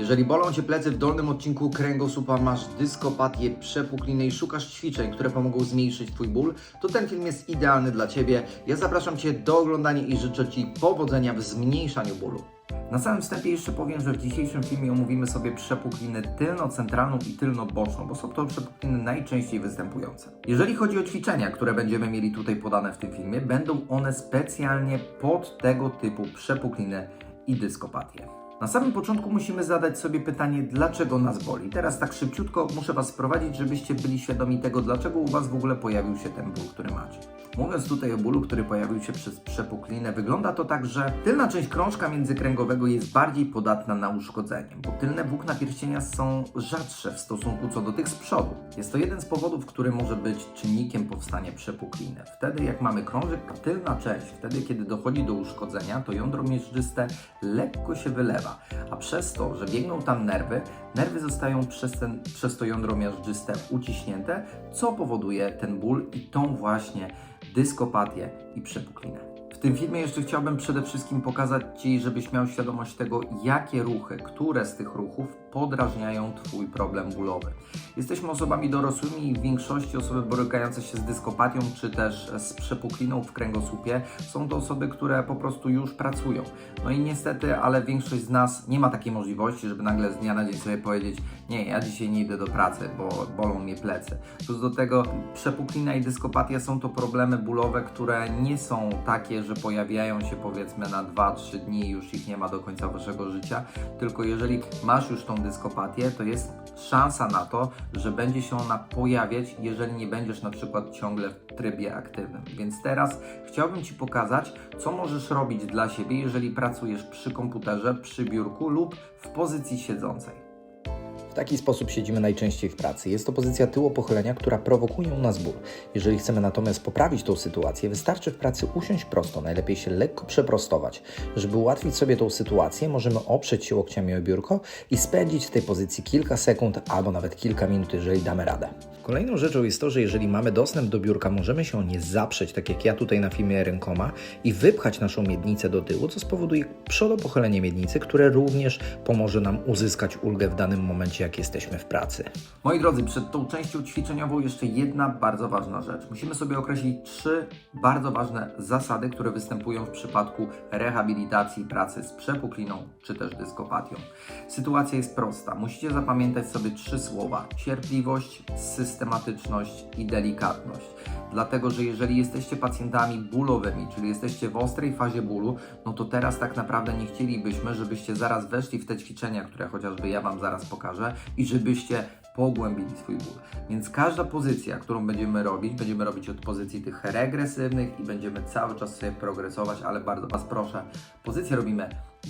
Jeżeli bolą Cię plecy w dolnym odcinku kręgosłupa, masz dyskopatię, przepuklinę i szukasz ćwiczeń, które pomogą zmniejszyć Twój ból, to ten film jest idealny dla Ciebie. Ja zapraszam Cię do oglądania i życzę Ci powodzenia w zmniejszaniu bólu. Na samym wstępie jeszcze powiem, że w dzisiejszym filmie omówimy sobie przepuklinę tylno-centralną i tylno-boczną, bo są to przepukliny najczęściej występujące. Jeżeli chodzi o ćwiczenia, które będziemy mieli tutaj podane w tym filmie, będą one specjalnie pod tego typu przepuklinę i dyskopatię. Na samym początku musimy zadać sobie pytanie, dlaczego nas boli. Teraz tak szybciutko muszę Was wprowadzić, żebyście byli świadomi tego, dlaczego u Was w ogóle pojawił się ten ból, który macie. Mówiąc tutaj o bólu, który pojawił się przez przepuklinę, wygląda to tak, że tylna część krążka międzykręgowego jest bardziej podatna na uszkodzenie, bo tylne włókna pierścienia są rzadsze w stosunku co do tych z przodu. Jest to jeden z powodów, który może być czynnikiem powstania przepukliny. Wtedy jak mamy krążek, tylna część, wtedy kiedy dochodzi do uszkodzenia, to jądro miażdżyste lekko się wylewa, a przez to, że biegną tam nerwy, nerwy zostają przez, ten, przez to jądro miażdżyste uciśnięte, co powoduje ten ból i tą właśnie dyskopatię i przepuklinę. W tym filmie jeszcze chciałbym przede wszystkim pokazać Ci, żebyś miał świadomość tego, jakie ruchy, które z tych ruchów podrażniają Twój problem bólowy. Jesteśmy osobami dorosłymi i w większości osoby borykające się z dyskopatią czy też z przepukliną w kręgosłupie są to osoby, które po prostu już pracują. No i niestety, ale większość z nas nie ma takiej możliwości, żeby nagle z dnia na dzień sobie powiedzieć nie, ja dzisiaj nie idę do pracy, bo bolą mnie plecy. Plus do tego przepuklina i dyskopatia są to problemy bólowe, które nie są takie, że pojawiają się powiedzmy na 2-3 dni i już ich nie ma do końca Waszego życia, tylko jeżeli masz już tą dyskopatię, to jest szansa na to, że będzie się ona pojawiać, jeżeli nie będziesz na przykład ciągle w trybie aktywnym. Więc teraz chciałbym Ci pokazać, co możesz robić dla siebie, jeżeli pracujesz przy komputerze, przy biurku lub w pozycji siedzącej. W taki sposób siedzimy najczęściej w pracy. Jest to pozycja tyłopochylenia, która prowokuje u nas ból. Jeżeli chcemy natomiast poprawić tą sytuację, wystarczy w pracy usiąść prosto, najlepiej się lekko przeprostować. Żeby ułatwić sobie tą sytuację, możemy oprzeć się łokciami o biurko i spędzić w tej pozycji kilka sekund albo nawet kilka minut, jeżeli damy radę. Kolejną rzeczą jest to, że jeżeli mamy dostęp do biurka, możemy się nie zaprzeć, tak jak ja tutaj na filmie rękoma, i wypchać naszą miednicę do tyłu, co spowoduje przodopochylenie miednicy, które również pomoże nam uzyskać ulgę w danym momencie, jak jesteśmy w pracy. Moi drodzy, przed tą częścią ćwiczeniową jeszcze jedna bardzo ważna rzecz. Musimy sobie określić trzy bardzo ważne zasady, które występują w przypadku rehabilitacji pracy z przepukliną czy też dyskopatią. Sytuacja jest prosta. Musicie zapamiętać sobie trzy słowa: cierpliwość, systematyczność i delikatność. Dlatego, że jeżeli jesteście pacjentami bólowymi, czyli jesteście w ostrej fazie bólu, no to teraz tak naprawdę nie chcielibyśmy, żebyście zaraz weszli w te ćwiczenia, które chociażby ja Wam zaraz pokażę i żebyście pogłębili swój ból. Więc każda pozycja, którą będziemy robić, będziemy robić od pozycji tych regresywnych i będziemy cały czas sobie progresować, ale bardzo Was proszę, pozycję robimy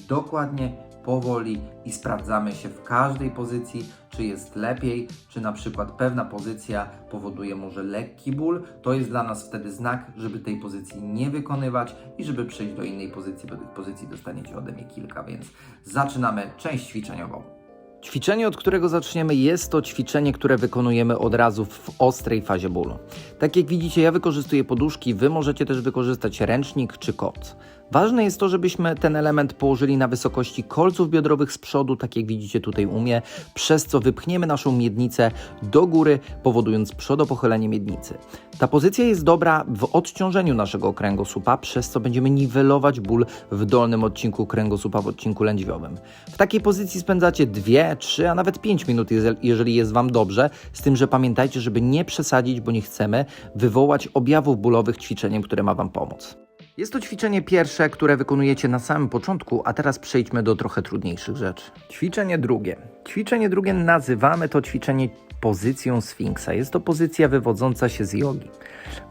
dokładnie, powoli i sprawdzamy się w każdej pozycji, czy jest lepiej, czy na przykład pewna pozycja powoduje może lekki ból. To jest dla nas wtedy znak, żeby tej pozycji nie wykonywać i żeby przejść do innej pozycji, bo tych pozycji dostaniecie ode mnie kilka, więc zaczynamy część ćwiczeniową. Ćwiczenie, od którego zaczniemy, jest to ćwiczenie, które wykonujemy od razu w ostrej fazie bólu. Tak jak widzicie, ja wykorzystuję poduszki, Wy możecie też wykorzystać ręcznik czy kot. Ważne jest to, żebyśmy ten element położyli na wysokości kolców biodrowych z przodu, tak jak widzicie tutaj u mnie, przez co wypchniemy naszą miednicę do góry, powodując przodopochylenie miednicy. Ta pozycja jest dobra w odciążeniu naszego kręgosłupa, przez co będziemy niwelować ból w dolnym odcinku kręgosłupa, w odcinku lędźwiowym. W takiej pozycji spędzacie 2, 3, a nawet 5 minut, jeżeli jest Wam dobrze, z tym, że pamiętajcie, żeby nie przesadzić, bo nie chcemy wywołać objawów bólowych ćwiczeniem, które ma Wam pomóc. Jest to ćwiczenie pierwsze, które wykonujecie na samym początku, a teraz przejdźmy do trochę trudniejszych rzeczy. Ćwiczenie drugie. Ćwiczenie drugie nazywamy to ćwiczenie pozycją sfinksa. Jest to pozycja wywodząca się z jogi.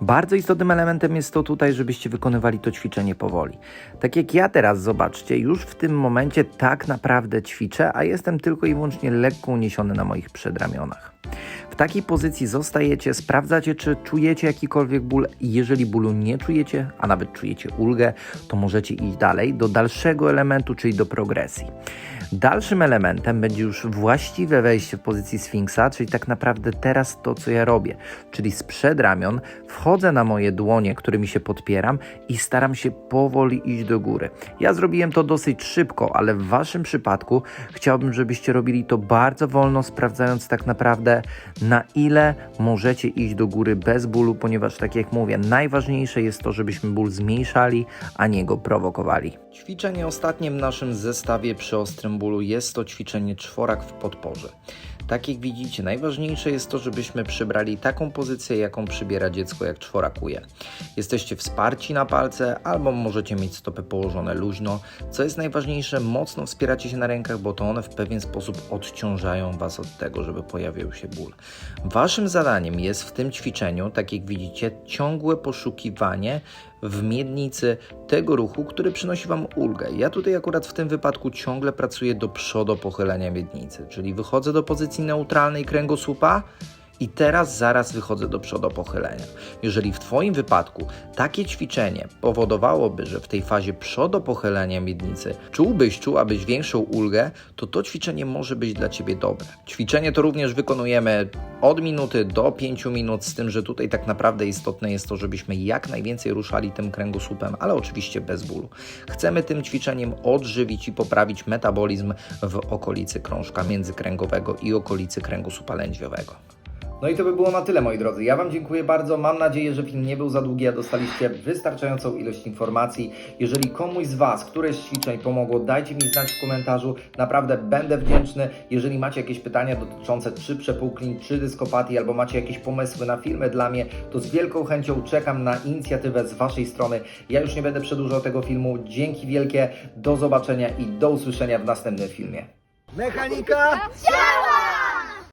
Bardzo istotnym elementem jest to tutaj, żebyście wykonywali to ćwiczenie powoli. Tak jak ja teraz, zobaczcie, już w tym momencie tak naprawdę ćwiczę, a jestem tylko i wyłącznie lekko uniesiony na moich przedramionach. Takiej pozycji zostajecie, sprawdzacie, czy czujecie jakikolwiek ból. Jeżeli bólu nie czujecie, a nawet czujecie ulgę, to możecie iść dalej do dalszego elementu, czyli do progresji. Dalszym elementem będzie już właściwe wejście w pozycji Sfinksa, czyli tak naprawdę teraz to, co ja robię, czyli z przedramion wchodzę na moje dłonie, którymi się podpieram i staram się powoli iść do góry. Ja zrobiłem to dosyć szybko, ale w Waszym przypadku chciałbym, żebyście robili to bardzo wolno, sprawdzając tak naprawdę na ile możecie iść do góry bez bólu, ponieważ tak jak mówię, najważniejsze jest to, żebyśmy ból zmniejszali, a nie go prowokowali. Ćwiczenie ostatnie w naszym zestawie przy ostrym bólu jest to ćwiczenie czworak w podporze. Tak jak widzicie, najważniejsze jest to, żebyśmy przybrali taką pozycję, jaką przybiera dziecko, jak czworakuje. Jesteście wsparci na palce, albo możecie mieć stopy położone luźno. Co jest najważniejsze, mocno wspieracie się na rękach, bo to one w pewien sposób odciążają Was od tego, żeby pojawił się ból. Waszym zadaniem jest w tym ćwiczeniu, tak jak widzicie, ciągłe poszukiwanie w miednicy tego ruchu, który przynosi Wam ulgę. Ja tutaj akurat w tym wypadku ciągle pracuję do przodu pochylenia miednicy, czyli wychodzę do pozycji neutralnej kręgosłupa i teraz zaraz wychodzę do przodu pochylenia. Jeżeli w Twoim wypadku takie ćwiczenie powodowałoby, że w tej fazie przodu pochylenia miednicy czułbyś, czułabyś większą ulgę, to to ćwiczenie może być dla Ciebie dobre. Ćwiczenie to również wykonujemy od minuty do 5 minut, z tym, że tutaj tak naprawdę istotne jest to, żebyśmy jak najwięcej ruszali tym kręgosłupem, ale oczywiście bez bólu. Chcemy tym ćwiczeniem odżywić i poprawić metabolizm w okolicy krążka międzykręgowego i okolicy kręgosłupa lędźwiowego. No i to by było na tyle, moi drodzy. Ja Wam dziękuję bardzo. Mam nadzieję, że film nie był za długi, a dostaliście wystarczającą ilość informacji. Jeżeli komuś z Was któreś z ćwiczeń pomogło, dajcie mi znać w komentarzu. Naprawdę będę wdzięczny. Jeżeli macie jakieś pytania dotyczące czy przepłuklin, czy dyskopatii, albo macie jakieś pomysły na filmy dla mnie, to z wielką chęcią czekam na inicjatywę z Waszej strony. Ja już nie będę przedłużał tego filmu. Dzięki wielkie, do zobaczenia i do usłyszenia w następnym filmie. Mechanika Działa!